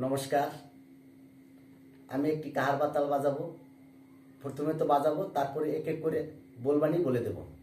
নমস্কার। আমি একটি কাহার বাতাল বাজাবো। প্রথমে তো বাজাবো, তারপরে এক এক করে বলবানি বলে দেবো।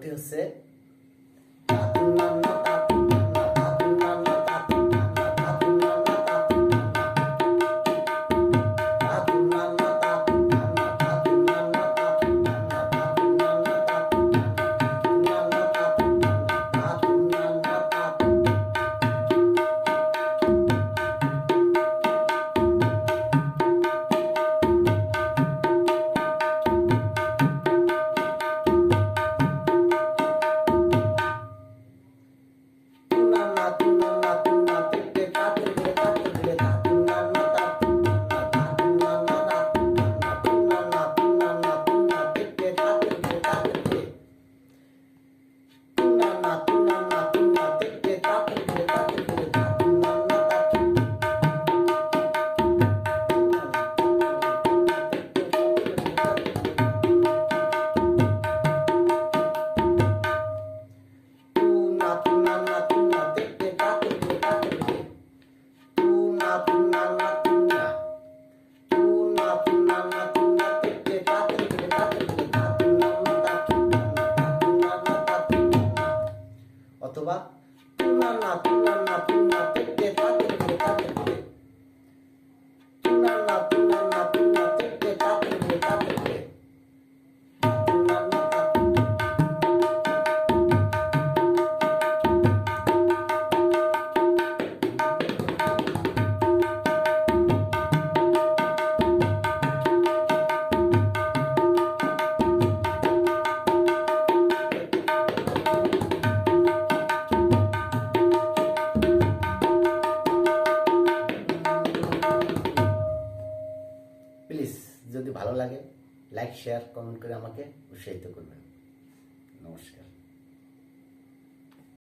protein bác. Tu la la tu la la tu la যদি ভালো লাগে লাইক শেয়ার কমেন্ট করে আমাকে উৎসাহিত করবেন। নমস্কার।